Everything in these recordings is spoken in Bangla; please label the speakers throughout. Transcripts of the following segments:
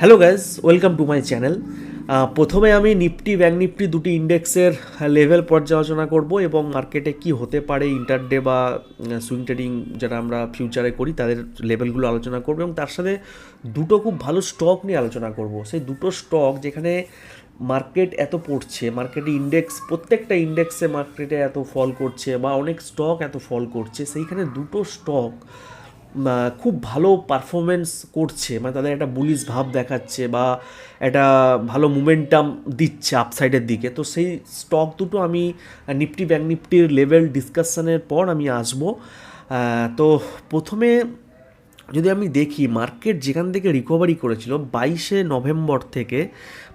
Speaker 1: Hello guys welcome to my channel প্রথমে আমি নিফটি ব্যাঙ্ক নিফটি দুটি ইন্ডেক্সের লেভেল পর্যালোচনা করব এবং মার্কেটে কি হতে পারে ইন্টারডে বা সুইং ট্রেডিং যেটা আমরা ফিউচারে করি, তাদের লেভেলগুলো আলোচনা করব এবং তার সাথে দুটো খুব ভালো স্টক নিয়ে আলোচনা করব। সেই দুটো স্টক যেখানে মার্কেট এত পড়ছে মার্কেটে ইন্ডেক্স প্রত্যেকটা ইন্ডেক্সে মার্কেটে এত ফল করছে বা অনেক স্টক এত ফল করছে, সেইখানে দুটো স্টক খুব ভালো পারফরমেন্স করছে মানে তাদের একটা বুলিশ ভাব দেখাচ্ছে বা একটা ভালো মুমেন্টাম দিচ্ছে আপসাইডের দিকে। তো সেই স্টক দুটো আমি নিফটি ব্যাঙ্ক নিফটির লেভেল ডিসকাশনের পর আমি আসব। তো প্রথমে যদি আমি দেখি মার্কেট যেখান থেকে রিকভারি করেছিল, বাইশে নভেম্বর থেকে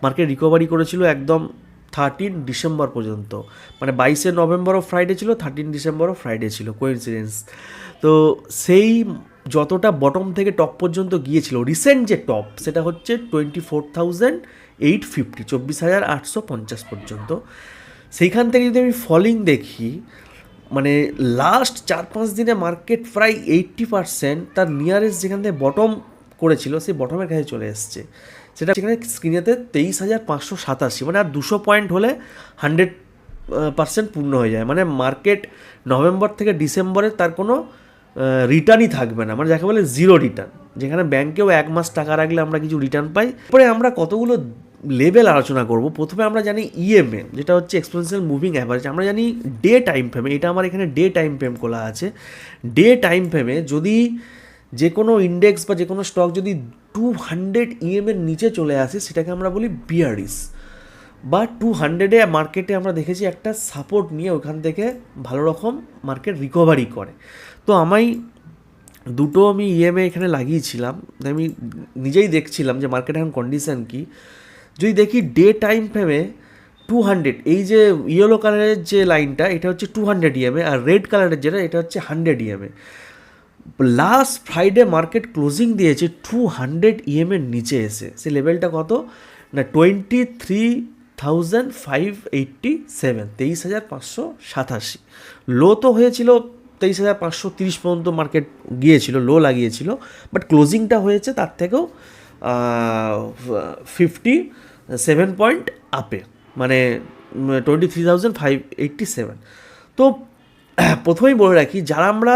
Speaker 1: মার্কেট রিকভারি করেছিল একদম থার্টিন ডিসেম্বর পর্যন্ত। মানে বাইশে নভেম্বরও ফ্রাইডে ছিল থার্টিন ডিসেম্বরও ফ্রাইডে ছিল কোইন্সিডেন্স তো সেই যতটা বটম থেকে টপ পর্যন্ত গিয়েছিল রিসেন্ট যে টপ সেটা হচ্ছে twenty four thousand eight fifty চব্বিশ হাজার আটশো পঞ্চাশ পর্যন্ত। সেইখান থেকে যদি আমি ফলিং দেখি মানে লাস্ট চার পাঁচ দিনে মার্কেট প্রায় এইট্টি পার্সেন্ট তার নিয়ারেস্ট যেখান থেকে বটম করেছিল, সেই বটমের কাছে চলে এসছে। সেটা সেখানে স্ক্রিনেতে তেইশ হাজার পাঁচশো সাতাশি মানে আর দুশো পয়েন্ট হলে হান্ড্রেড পার্সেন্ট পূর্ণ হয়ে যায়। মানে মার্কেট নভেম্বর থেকে ডিসেম্বরে তার কোনো রিটার্নই থাকবে না। মানে যাকে বলে জিরো রিটার্ন যেখানে ব্যাংকেও এক মাস টাকা রাখলে আমরা কিছু রিটার্ন পাই। পরে আমরা কতগুলো লেভেল আলোচনা করব। প্রথমে আমরা জানি ইএমএ যেটা হচ্ছে এক্সপেন্সিয়াল মুভিং অ্যাভারেজ আমরা জানি ডে টাইম ফ্রেমে এটা আমার এখানে ডে টাইম ফ্রেম খোলা আছে। ডে টাইম ফ্রেমে যদি যে কোনো ইন্ডেক্স বা যে কোনো স্টক যদি টু হান্ড্রেড ইএমের নিচে চলে আসে, সেটাকে আমরা বলি বিয়ারিস বা টু হান্ড্রেডে মার্কেটে আমরা দেখেছি একটা সাপোর্ট নিয়ে ওখান থেকে ভালো রকম মার্কেট রিকভারি করে। তো আমায় দুটো আমি ইএমএ এখানে লাগিয়েছিলাম। আমি নিজেই দেখছিলাম যে মার্কেট এখন কন্ডিশন কি। যদি দেখি ডে টাইম ফ্রেমে টু হান্ড্রেড এই যে ইয়েলো কালারের যে লাইনটা এটা হচ্ছে টু হান্ড্রেড ইএমএ আর রেড কালারের যেটা, এটা হচ্ছে hundred EMA last Friday market closing দিয়েছে টু হান্ড্রেড ইএমের নিচে এসে। সেই লেভেলটা কত? না twenty three thousand five eighty seven তেইশ হাজার পাঁচশো সাতাশি। লো তো হয়েছিল তেইশ হাজার পাঁচশো তিরিশ পর্যন্ত মার্কেট গিয়েছিল লো লাগিয়েছিল বাট ক্লোজিংটা হয়েছে তার থেকেও ফিফটি সেভেন পয়েন্ট আপে মানে twenty three thousand five eighty seven তো, প্রথমেই বলে রাখি, যারা আমরা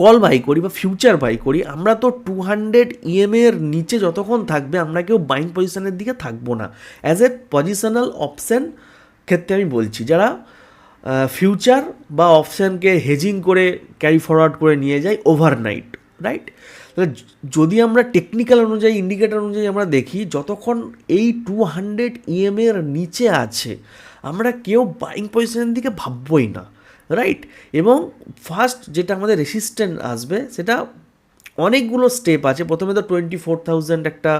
Speaker 1: কল বাই করি বা ফিউচার বাই করি, আমরা তো টু হান্ড্রেড ইএমের নিচে যতক্ষণ থাকবে, আমরা কেউ বাইং পজিশনের দিকে থাকব না। অ্যাজ এ পজিশনাল অপশান ক্ষেত্রে আমি বলছি, যারা ফিউচার বা অপশানকে হেজিং করে ক্যারি ফরওয়ার্ড করে নিয়ে যায় ওভারনাইট রাইট তাহলে যদি আমরা টেকনিক্যাল অনুযায়ী ইন্ডিকেটার অনুযায়ী আমরা দেখি, যতক্ষণ এই টু হান্ড্রেড ইএমের নিচে আছে, আমরা কেউ বাইং পজিশনের দিকে ভাববই না রাইট এবং ফার্স্ট যেটা আমাদের রেসিস্ট্যান্ট আসবে, সেটা অনেকগুলো স্টেপ আছে। প্রথমে তো টোয়েন্টি ফোর থাউজেন্ড একটা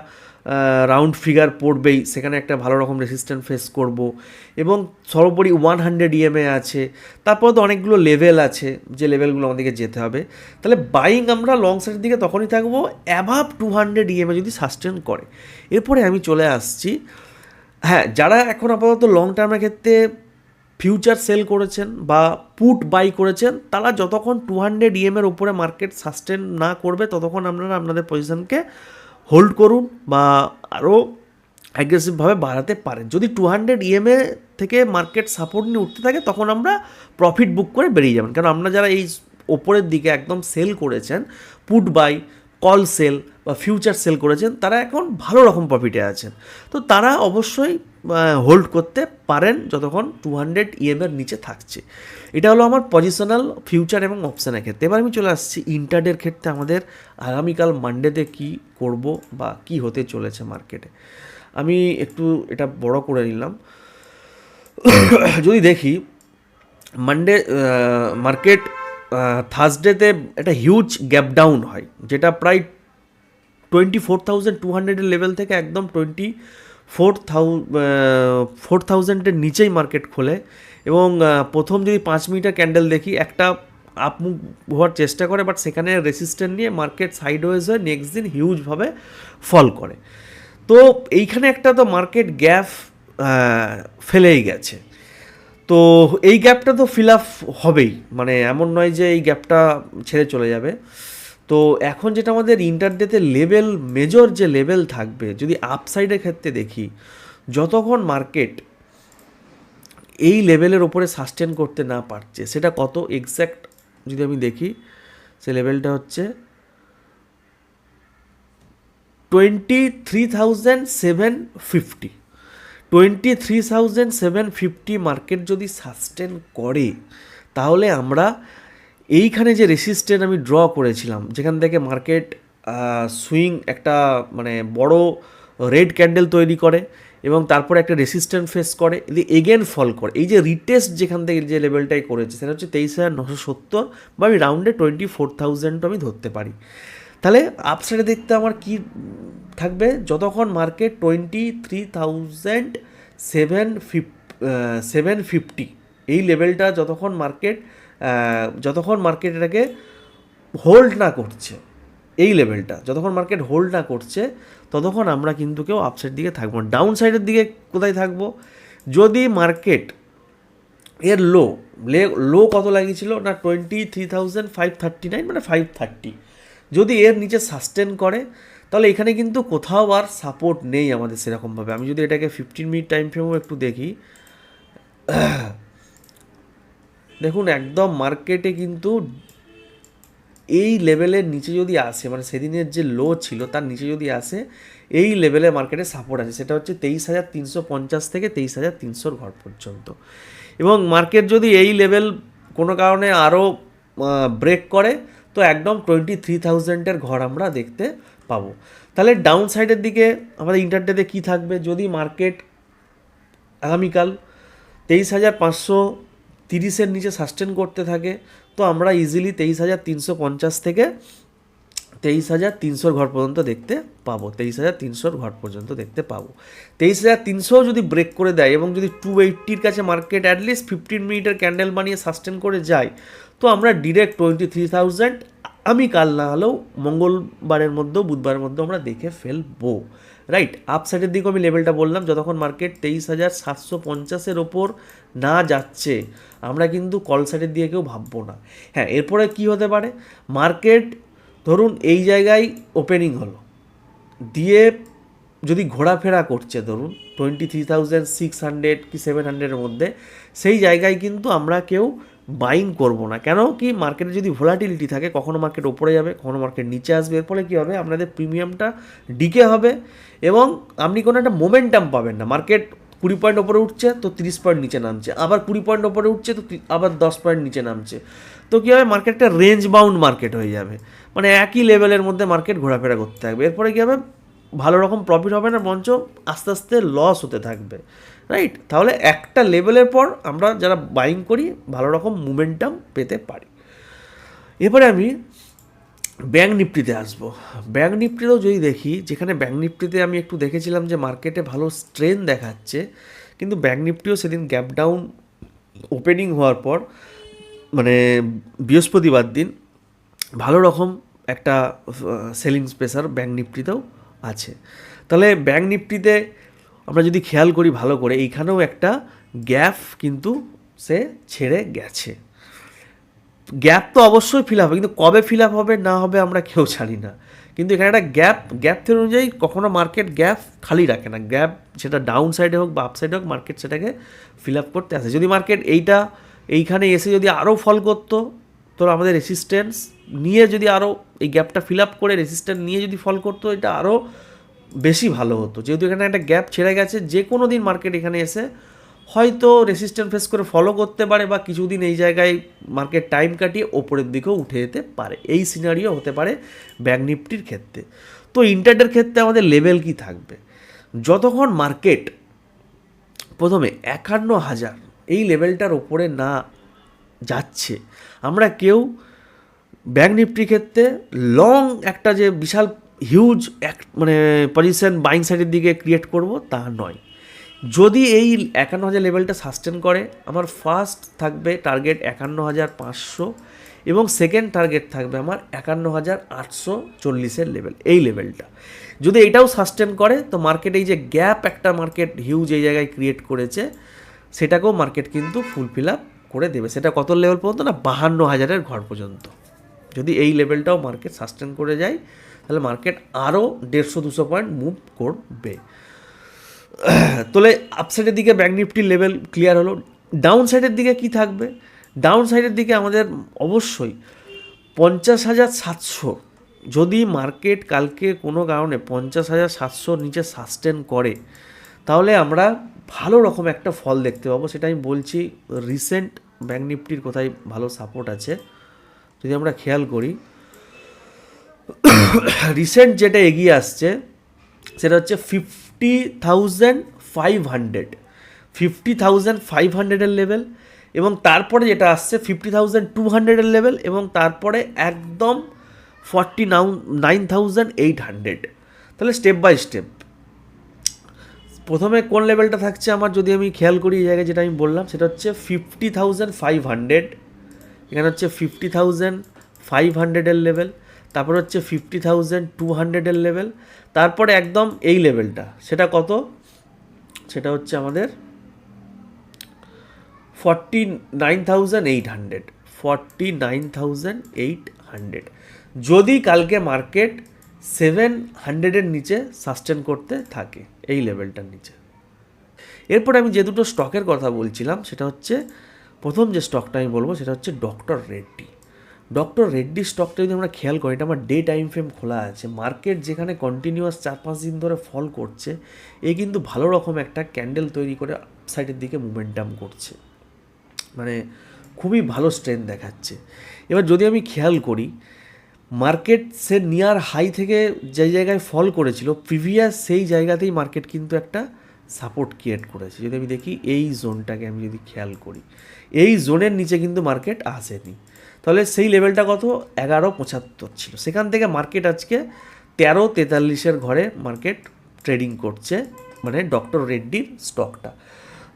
Speaker 1: রাউন্ড ফিগার পড়বেই। সেখানে একটা ভালো রকম রেসিস্ট্যান্ট ফেস করব। এবং সর্বোপরি ওয়ান হান্ড্রেড ইএমএ আছে। তারপর তো অনেকগুলো লেভেল আছে, যে লেভেলগুলো আমাদেরকে যেতে হবে। তাহলে বাইং আমরা লং সাইডের দিকে তখনই থাকব অ্যাভাব টু হান্ড্রেড ইএমএ যদি সাস্টেন করে। এরপরে আমি চলে আসছি। হ্যাঁ যারা এখন আপাতত লং টার্মের ক্ষেত্রে ফিউচার সেল করেছেন বা পুট বাই করেছেন, তারা যতক্ষণ টু হান্ড্রেড ইএমের উপরে মার্কেট সাস্টেন না করবে, ততক্ষণ আপনারা আপনাদের পজিশনকে হোল্ড করুন বা আরও অ্যাগ্রেসিভভাবে বাড়াতে পারেন। যদি টু হান্ড্রেড ইএমএ থেকে মার্কেট সাপোর্ট নিয়ে উঠতে থাকে, তখন আমরা প্রফিট বুক করে বেরিয়ে যাবেন। কারণ আমরা যারা এই ওপরের দিকে একদম সেল করেছেন পুট বাই কল সেল বা ফিউচার সেল করেছেন, তারা এখন ভালো রকম প্রফিটে আছেন। তো তারা অবশ্যই হোল্ড করতে পারেন যতক্ষণ টু হান্ড্রেড ইএমের নিচে থাকছে। এটা হলো আমার পজিশনাল ফিউচার এবং অপশানের ক্ষেত্রে। এবার আমি চলে আসছি ইন্টারডের ক্ষেত্রে আমাদের আগামীকাল মানডেতে কি করব বা কি হতে চলেছে মার্কেটে আমি একটু এটা বড় করে নিলাম। যদি দেখি মানডে মার্কেট থার্সডেতে একটা হিউজ গ্যাপ ডাউন হয়, যেটা প্রায় টোয়েন্টি ফোর থাউজেন্ড টু হান্ড্রেডের লেভেল থেকে একদম টোয়েন্টি ফোর থাউ ফোর থাউজেন্ডের নিচেই মার্কেট খোলে এবং প্রথম যদি পাঁচ মিনিটের ক্যান্ডেল দেখি, একটা আপমুভ হওয়ার চেষ্টা করে, বাট সেখানে রেসিস্ট্যান্ট নিয়ে মার্কেট সাইডওয়েজ হয়ে নেক্সট দিন হিউজভাবে ফল করে। তো এইখানে একটা তো মার্কেট গ্যাপ ফেলেই গেছে। তো এই গ্যাপটা তো ফিল আপ হবেই। মানে এমন নয় যে এই গ্যাপটা ছেড়ে চলে যাবে। তো এখন যেটা আমাদের ইন্টারনেটের লেভেল মেজর যে লেভেল থাকবে, যদি আপসাইডের ক্ষেত্রে দেখি, যতক্ষণ মার্কেট এই লেভেলের ওপরে সাস্টেন করতে না পারছে, সেটা কত এক্স্যাক্ট যদি আমি দেখি, সে লেভেলটা হচ্ছে twenty three thousand seven fifty twenty three thousand seven fifty market যদি সাস্টেন করে, তাহলে আমরা এইখানে যে রেসিস্ট্যান্ট আমি ড্র করেছিলাম, যেখান থেকে মার্কেট সুইং একটা মানে বড় রেড ক্যান্ডেল তৈরি করে এবং তারপরে একটা রেসিস্ট্যান্ট ফেস করে যদি এগেন ফল করে। এই যে রিটেস্ট যেখান থেকে যে লেভেলটাই করেছে, সেটা হচ্ছে তেইশ হাজার নশো সত্তর বা আমি রাউন্ডে টোয়েন্টি ফোর থাউজেন্ড আমি ধরতে পারি। তাহলে আপসাইডে দেখতে আমার কি থাকবে? যতক্ষণ market twenty three thousand seven fif seven fifty এই লেভেলটা যতক্ষণ মার্কেট যতক্ষণ মার্কেট এটাকে হোল্ড না করছে, এই লেভেলটা, যতক্ষণ মার্কেট হোল্ড না করছে, ততক্ষণ আমরা কিন্তু কেউ আপসাইড দিকে থাকব না। ডাউন সাইডের দিকে কোথায় থাকব? যদি মার্কেট এর লো লো কত লাগিয়েছিল? না twenty three thousand five thirty nine মানে ফাইভ থার্টি যদি এর নিচে সাস্টেন করে, তাহলে এখানে কিন্তু কোথাও আর সাপোর্ট নেই আমাদের সেরকমভাবে। আমি যদি এটাকে ফিফটিন মিনিট টাইম ফ্রেমও একটু দেখি দেখুন, একদম মার্কেটে কিন্তু এই লেভেলের নিচে যদি আসে মানে সেদিনের যে লো ছিল, তার নিচে যদি আসে, এই লেভেলে মার্কেটে সাপোর্ট আছে। সেটা হচ্ছে তেইশ হাজার তিনশো পঞ্চাশ থেকে তেইশ হাজার তিনশোর ঘর পর্যন্ত। এবং মার্কেট যদি এই লেভেল কোনো কারণে আরও ব্রেক করে, তো একদম টোয়েন্টি থ্রি থাউজেন্ডের ঘর আমরা দেখতে পাবো। তাহলে ডাউন সাইডের দিকে আমাদের ইন্টারডেতে কী থাকবে? যদি মার্কেট আগামীকাল তেইশ হাজার পাঁচশো তিরিশের নিচে সাস্টেন করতে থাকে, তো আমরা ইজিলি তেইশ হাজার তিনশো পঞ্চাশ থেকে তেইশ হাজার তিনশোর ঘর পর্যন্ত দেখতে পাবো, তেইশ হাজার তিনশোর ঘর পর্যন্ত দেখতে পাবো। তেইশ হাজার তিনশোও যদি ব্রেক করে দেয় এবং যদি টু এইট্টির কাছে মার্কেট অ্যাটলিস্ট ফিফটিন মিনিটের ক্যান্ডেল বানিয়ে সাস্টেন করে যায়, তো আমরা ডিরেক্ট টোয়েন্টি থ্রি থাউজেন্ড আমি কাল না হলেও মঙ্গলবারের মধ্যেও, বুধবারের মধ্যেও আমরা দেখে ফেলব। রাইট আপসাইডের দিকেও আমি লেভেলটা বললাম, যতক্ষণ মার্কেট তেইশ হাজার সাতশো পঞ্চাশের ওপর না যাচ্ছে, আমরা কিন্তু কল সাইডের দিকে কেউ ভাববো না। হ্যাঁ এরপরে কি হতে পারে? মার্কেট ধরুন এই জায়গায় ওপেনিং হলো, দিয়ে যদি ঘোরাফেরা করছে, ধরুন twenty three thousand six hundred কি সেভেন হান্ড্রেডের মধ্যে, সেই জায়গায় কিন্তু আমরা কেউ বাইং করব না। কেন? কি মার্কেটে যদি ভোলাটিলিটি থাকে, কখনো মার্কেট ওপরে যাবে, কখনো মার্কেট নিচে আসবে। এর ফলে কী হবে? আপনাদের প্রিমিয়ামটা ডিকে হবে এবং আপনি কোনো একটা মোমেন্টাম পাবেন না। মার্কেট কুড়ি পয়েন্ট ওপরে উঠছে, তো তিরিশ পয়েন্ট নিচে নামছে। আবার কুড়ি পয়েন্ট ওপরে উঠছে, তো আবার দশ পয়েন্ট নিচে নামছে। তো কী হবে? মার্কেটটা রেঞ্জ বাউন্ড মার্কেট হয়ে যাবে। মানে একই লেভেলের মধ্যে মার্কেট ঘোরাফেরা করতে থাকবে। এরপরে কী হবে? ভালো রকম প্রফিট হবে না মঞ্চ আস্তে আস্তে লস হতে থাকবে। রাইট তাহলে একটা লেভেলের পর আমরা যারা বাইং করি, ভালো রকম মুমেন্টাম পেতে পারি। এবারে আমি ব্যাঙ্ক নিফটিতে আসব। ব্যাঙ্ক নিফটিতেও যদি দেখি, যেখানে ব্যাঙ্ক নিফটিতে আমি একটু দেখেছিলাম যে মার্কেটে ভালো স্ট্রেন দেখাচ্ছে, কিন্তু ব্যাঙ্ক নিফটিও সেদিন গ্যাপ ডাউন ওপেনিং হওয়ার পর মানে বৃহস্পতিবার দিন, ভালো রকম একটা সেলিং স্পেসার ব্যাঙ্ক নিফটিতেও আছে। তাহলে ব্যাঙ্ক নিফটিতে আমরা যদি খেয়াল করি ভালো করে, এইখানেও একটা গ্যাপ কিন্তু সে ছেড়ে গেছে। গ্যাপ তো অবশ্যই ফিল হবে, কিন্তু কবে ফিল আপ হবে, না হবে আমরা কেউ জানি না। কিন্তু এখানে একটা গ্যাপ গ্যাপ থিওরি অনুযায়ী কখনো মার্কেট গ্যাপ খালি রাখে না। গ্যাপ সেটা ডাউন সাইডে হোক বা আপ সাইডে হোক মার্কেট সেটাকে ফিল আপ করতে আসে। যদি মার্কেট এইটা, এইখানে এসে যদি আরও ফল করতো তো আমাদের রেসিস্ট্যান্স নিয়ে যদি আরও এই গ্যাপটা ফিল আপ করে রেসিস্ট্যান্স নিয়ে যদি ফল করতো, এটা আরও বেশি ভালো হতো। যেহেতু এখানে একটা গ্যাপ ছেড়ে গেছে, যে কোনো দিন মার্কেট এখানে এসে হয়তো রেসিস্ট্যান্ট ফেস করে ফলো করতে পারে বা কিছুদিন এই জায়গায় মার্কেট টাইম কাটিয়ে ওপরের দিকেও উঠে যেতে পারে। এই সিনারিও হতে পারে ব্যাঙ্ক নিফটির ক্ষেত্রে। তো ইন্টারডের ক্ষেত্রে আমাদের লেভেল কি থাকবে? যতক্ষণ মার্কেট প্রথমে একান্ন হাজার এই লেভেলটার ওপরে না যাচ্ছে আমরা কেউ ব্যাঙ্ক নিফটির ক্ষেত্রে লং একটা যে বিশাল হিউজ এক মানে পজিশন বাইং সাইডের দিকে ক্রিয়েট করব তা নয়। যদি এই একান্ন হাজার লেভেলটা সাস্টেন করে, আমার ফার্স্ট থাকবে টার্গেট একান্ন হাজার পাঁচশো এবং সেকেন্ড টার্গেট থাকবে আমার একান্ন হাজার আটশো চল্লিশের লেভেল এই লেভেলটা যদি এটাও সাস্টেন করে, তো মার্কেট এই যে গ্যাপ একটা মার্কেট হিউজ এই জায়গায় ক্রিয়েট করেছে, সেটাকেও মার্কেট কিন্তু ফুলফিল আপ করে দেবে, সেটা কত লেভেল পর্যন্ত? না, বাহান্ন হাজারের ঘর পর্যন্ত। যদি এই লেভেলটাও মার্কেট সাস্টেন করে যায়, তাহলে মার্কেট আরও দেড়শো, দুশো পয়েন্ট মুভ করবে। তাহলে আপসাইডের দিকে ব্যাঙ্ক নিফটির লেভেল ক্লিয়ার হলো। ডাউন সাইডের দিকে কি থাকবে? ডাউন সাইডের দিকে আমাদের অবশ্যই পঞ্চাশ হাজার সাতশো, যদি মার্কেট কালকে কোনো কারণে পঞ্চাশ হাজার সাতশোর নিচে সাস্টেন করে, তাহলে আমরা ভালো রকম একটা ফল দেখতে পাবো। সেটা আমি বলছি রিসেন্ট ব্যাঙ্ক নিফটির কোথায় ভালো সাপোর্ট আছে, যদি আমরা খেয়াল করি রিসেন্ট যেটা এগিয়ে আসছে, সেটা হচ্ছে fifty thousand five hundred fifty thousand five হান্ড্রেডের লেভেল এবং তারপরে যেটা আসছে ফিফটি থাউজেন্ড টু হান্ড্রেডের লেভেল এবং তারপরে একদম forty nine nine thousand eight hundred তাহলে স্টেপ বাই স্টেপ প্রথমে কোন লেভেলটা থাকছে আমার যদি আমি খেয়াল করি এই জায়গায় যেটা আমি বললাম, সেটা হচ্ছে ফিফটি থাউজেন্ড ফাইভ হান্ড্রেড এখানে হচ্ছে ফিফটি থাউজেন্ড ফাইভ হান্ড্রেডের লেভেল তারপর হচ্ছে ফিফটি থাউজেন্ড টু হান্ড্রেডের লেভেল তারপরে একদম এই লেভেলটা সেটা কত? সেটা হচ্ছে আমাদের forty nine thousand eight hundred forty nine thousand eight hundred যদি কালকে মার্কেট সেভেন হান্ড্রেডের নিচে সাস্টেন করতে থাকে, এই লেভেলটার নিচে। এরপর আমি যে দুটো স্টকের কথা বলছিলাম, সেটা হচ্ছে, প্রথম যে স্টকটা আমি বলব, সেটা হচ্ছে ডক্টর রেড্ডি ডক্টর রেড্ডি স্টকটা যদি আমরা খেয়াল করি, এটা আমার ডে টাইম ফ্রেম খোলা আছে। মার্কেট যেখানে কন্টিনিউয়াস চার পাঁচ দিন ধরে ফল করছে, এ কিন্তু ভালো রকম একটা ক্যান্ডেল তৈরি করে সাইডের দিকে মুমেন্টাম করছে। মানে খুবই ভালো স্ট্রেংথ দেখাচ্ছে। এবার যদি আমি খেয়াল করি মার্কেট সে নিয়ার হাই থেকে যে জায়গায় ফল করেছিল প্রিভিয়াস সেই জায়গাতেই মার্কেট কিন্তু একটা সাপোর্ট ক্রিয়েট করেছে। যদি আমি দেখি এই জোনটাকে আমি যদি খেয়াল করি, এই জোনের নিচে কিন্তু মার্কেট আসেনি। তাহলে সেই লেভেলটা কত? এগারো পঁচাত্তর ছিল। সেখান থেকে মার্কেট আজকে তেরো তেতাল্লিশের ঘরে মার্কেট ট্রেডিং করছে মানে ডক্টর রেড্ডির স্টকটা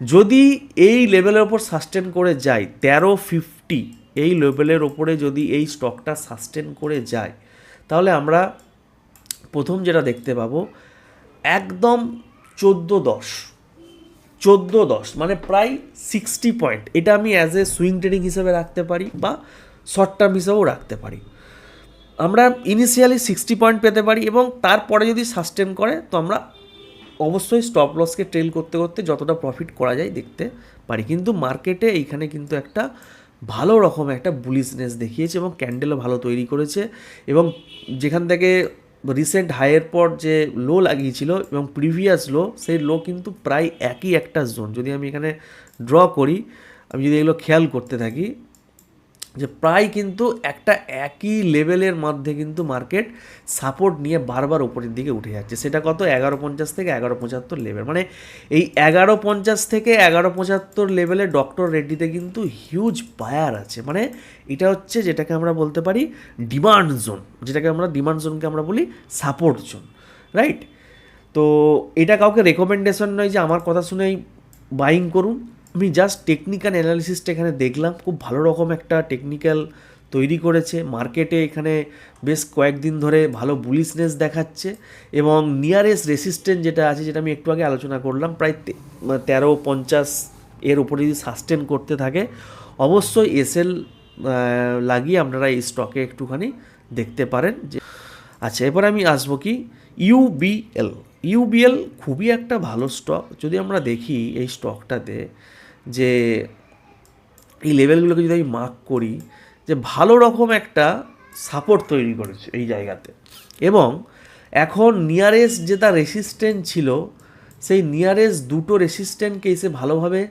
Speaker 1: যদি এই লেভেলের ওপর সাস্টেন করে যায় তেরো ফিফটি এই লেভেলের ওপরে যদি এই স্টকটা সাস্টেন করে যায়, তাহলে আমরা প্রথম যেটা দেখতে পাবো, একদম চোদ্দ দশ চোদ্দ দশ মানে প্রায় সিক্সটি পয়েন্ট। এটা আমি অ্যাজ এ সুইং ট্রেডিং হিসেবে রাখতে পারি বা শর্ট টার্ম হিসেবেও রাখতে পারি। আমরা ইনিশিয়ালি সিক্সটি পয়েন্ট পেতে পারি এবং তারপরে যদি সাস্টেন করে, তো আমরা অবশ্যই স্টপ লসকে ট্রেল করতে করতে যতটা প্রফিট করা যায় দেখতে পারি। কিন্তু মার্কেটে এইখানে কিন্তু একটা ভালো রকম একটা বুলিশনেস দেখিয়েছে এবং ক্যান্ডেলও ভালো তৈরি করেছে এবং যেখান থেকে রিসেন্ট হাইয়ের পর যে লো লাগিয়েছিল এবং প্রিভিয়াস লো সেই লো কিন্তু প্রায় একই একটা জোন যদি আমি এখানে ড্র করি, আমি যদি এগুলো খেয়াল করতে থাকি যে প্রায় কিন্তু একটা একই লেভেলের মধ্যে কিন্তু মার্কেট সাপোর্ট নিয়ে বারবার উপরের দিকে উঠে যাচ্ছে। সেটা কত? এগারো পঞ্চাশ থেকে এগারো পঁচাত্তর লেভেল। মানে এই এগারো পঞ্চাশ থেকে এগারো পঁচাত্তর লেভেলে ডক্টর রেড্ডিতে কিন্তু হিউজ বায়ার আছে। মানে এটা হচ্ছে যেটাকে আমরা বলতে পারি ডিমান্ড জোন যেটাকে আমরা ডিমান্ড জোনকে আমরা বলি সাপোর্ট জোন রাইট তো এটা কাউকে রেকমেন্ডেশন নয় যে আমার কথা শুনেই বাইং করুন। আমি জাস্ট টেকনিক্যাল অ্যানালিসিসটা এখানে দেখলাম। খুব ভালো রকম একটা টেকনিক্যাল তৈরি করেছে। মার্কেটে এখানে বেশ কয়েকদিন ধরে ভালো বুলিশনেস দেখাচ্ছে এবং নিয়ারেস্ট রেসিস্ট্যান্ট যেটা আছে, যেটা আমি একটু আগে আলোচনা করলাম, প্রায় তেরো, পঞ্চাশ এর উপরে যদি সাস্টেন করতে থাকে, অবশ্যই এসএল লাগিয়ে আপনারা এই স্টকে একটুখানি দেখতে পারেন যে আচ্ছা এবার আমি আসব কি? ইউবিএল ইউবিএল খুবই একটা ভালো স্টক যদি আমরা দেখি এই স্টকটাতে যে এই লেভেলগুলোকে যদি আমি মার্ক করি, যে ভালো রকম একটা সাপোর্ট তৈরি করেছে এই জায়গাতে। এবং এখন নিয়ারেস্ট যে তার রেসিস্ট্যান্ট ছিল, সেই নিয়ারেস্ট দুটো রেসিস্ট্যান্টকে এসে ভালোভাবে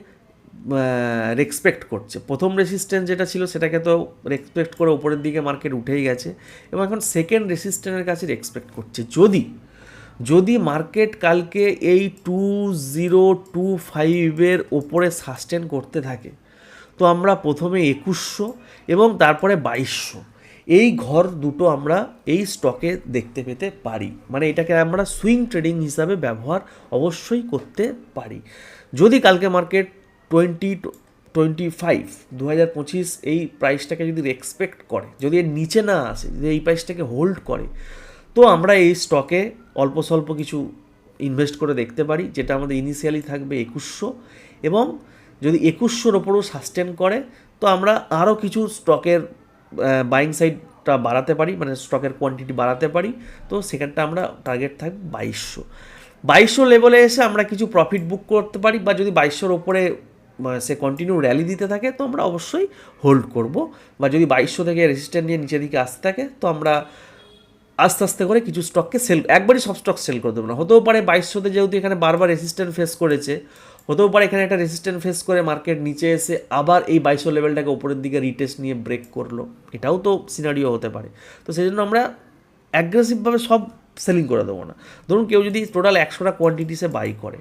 Speaker 1: রেসপেক্ট করছে। প্রথম রেসিস্ট্যান্ট যেটা ছিল, সেটাকে তো রেসপেক্ট করে উপরের দিকে মার্কেট উঠেই গেছে এবং এখন সেকেন্ড রেসিস্ট্যান্টের কাছে রেসপেক্ট করছে। যদি যদি মার্কেট কালকে এই টু জিরো টু ফাইভের ওপরে সাস্টেন করতে থাকে, তো আমরা প্রথমে একুশশো এবং তারপরে বাইশশো। এই ঘর দুটো আমরা এই স্টকে দেখতে পেতে পারি। মানে এটাকে আমরা সুইং ট্রেডিং হিসাবে ব্যবহার অবশ্যই করতে পারি। যদি কালকে মার্কেট টোয়েন্টি টোয়েন্টি ফাইভ দু হাজার পঁচিশ এই প্রাইসটাকে যদি এক্সপেক্ট করে, যদি এর নিচে না আসে, যদি এই প্রাইসটাকে হোল্ড করে তো আমরা এই স্টকে অল্প স্বল্প কিছু ইনভেস্ট করে দেখতে পারি, যেটা আমাদের ইনিশিয়ালি থাকবে একুশশো এবং যদি একুশশোর ওপরও সাস্টেন করে, তো আমরা আরও কিছু স্টকের বাইং সাইডটা বাড়াতে পারি মানে স্টকের কোয়ান্টিটি বাড়াতে পারি, তো সেখানটা আমরা টার্গেট থাকবে বাইশশো। বাইশশো লেভেলে এসে আমরা কিছু প্রফিট বুক করতে পারি, বা যদি বাইশশোর ওপরে সে কন্টিনিউ র্যালি দিতে থাকে, তো আমরা অবশ্যই হোল্ড করব। বা যদি বাইশশো থেকে রেজিস্ট্যান্ট নিয়ে নিচের দিকে আসতে থাকে, তো আমরা আস্তে আস্তে করে কিছু স্টককে সেল একবারই সব স্টক সেল করে দেবো না। হতেও পারে বাইশশোতে যেহেতু এখানে বারবার রেসিস্ট্যান্ট ফেস করেছে, হতেও পারে এখানে একটা রেসিস্ট্যান্ট ফেস করে মার্কেট নিচে এসে আবার এই বাইশশো লেভেলটাকে উপরের দিকে রিটেস্ট নিয়ে ব্রেক করল। এটাও তো সিনারিও হতে পারে। তো সেই জন্য আমরা অ্যাগ্রেসিভভাবে সব সেলিং করে দেবো না। ধরুন কেউ যদি টোটাল একশোটা কোয়ান্টিটিসে বাই করে,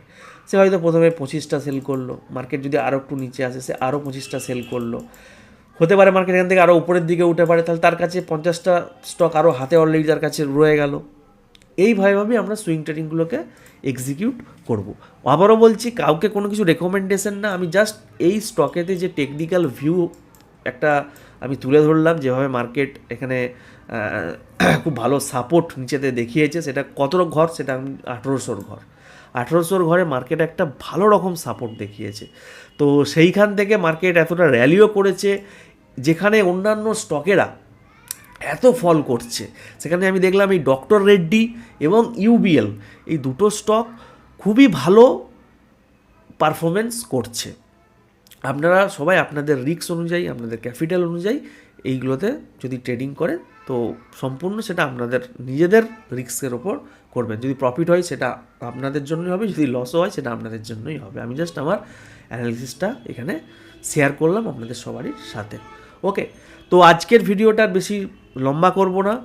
Speaker 1: সে হয়তো প্রথমে পঁচিশটা সেল করল মার্কেট যদি আরও একটু নিচে আসে, সে আরও পঁচিশটা সেল করল। হতে পারে মার্কেট এখান থেকে আরও উপরের দিকে উঠে পারে, তাহলে তার কাছে পঞ্চাশটা স্টক আরও হাতে অলরেডি তার কাছে রয়ে গেল। এইভাবেভাবেই আমরা সুইং ট্রেডিংগুলোকে এক্সিকিউট করব। আবারও বলছি, কাউকে কোনো কিছু রেকমেন্ডেশন না, আমি জাস্ট এই স্টকেতে যে টেকনিক্যাল ভিউ একটা আমি তুলে ধরলাম, যেভাবে মার্কেট এখানে খুব ভালো সাপোর্ট নিচেতে দেখিয়েছে, সেটা কত ঘর? সেটা আমি আঠেরোশোর ঘর। আঠেরোশোর ঘরে মার্কেট একটা ভালো রকম সাপোর্ট দেখিয়েছে। তো সেইখান থেকে মার্কেট এতটা র্যালিও করেছে যেখানে অন্যান্য স্টকেরা এত ফল করছে, সেখানে আমি দেখলাম এই ডক্টর রেড্ডি এবং ইউবিএল, এই দুটো স্টক খুবই ভালো পারফরমেন্স করছে। আপনারা সবাই আপনাদের রিস্ক অনুযায়ী, আপনাদের ক্যাপিটাল অনুযায়ী এইগুলোতে যদি ট্রেডিং করেন, তো সম্পূর্ণ সেটা আপনাদের নিজেদের রিস্কের ওপর করবেন। যদি প্রফিট হয়, সেটা আপনাদের জন্যই হবে, যদি লসও হয়, সেটা আপনাদের জন্যই হবে। আমি জাস্ট আমার অ্যানালিসিসটা এখানে শেয়ার করলাম আপনাদের সবারই সাথে। ওকে তো আজকের ভিডিওটা বেশি লম্বা করব না।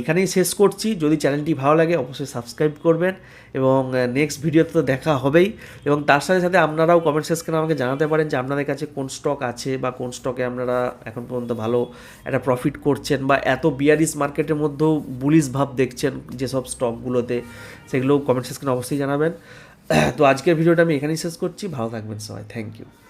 Speaker 1: এখানেই শেষ করছি। যদি চ্যানেলটি ভালো লাগে, অবশ্যই সাবস্ক্রাইব করবেন এবং নেক্সট ভিডিওতে তো দেখা হবেই। এবং তার সাথে সাথে আপনারাও কমেন্ট সেকশনে আমাকে জানাতে পারেন যে আপনাদের কাছে কোন স্টক আছে বা কোন স্টকে আপনারা এখন পর্যন্ত ভালো একটা প্রফিট করছেন বা এত বিয়ারিস মার্কেটের মধ্যেও বুলিশ ভাব দেখছেন যেসব স্টকগুলোতে সেগুলো কমেন্ট সেকশনে অবশ্যই জানাবেন। তো আজকের ভিডিওটা আমি এখানেই শেষ করছি। ভালো থাকবেন সবাই। Thank you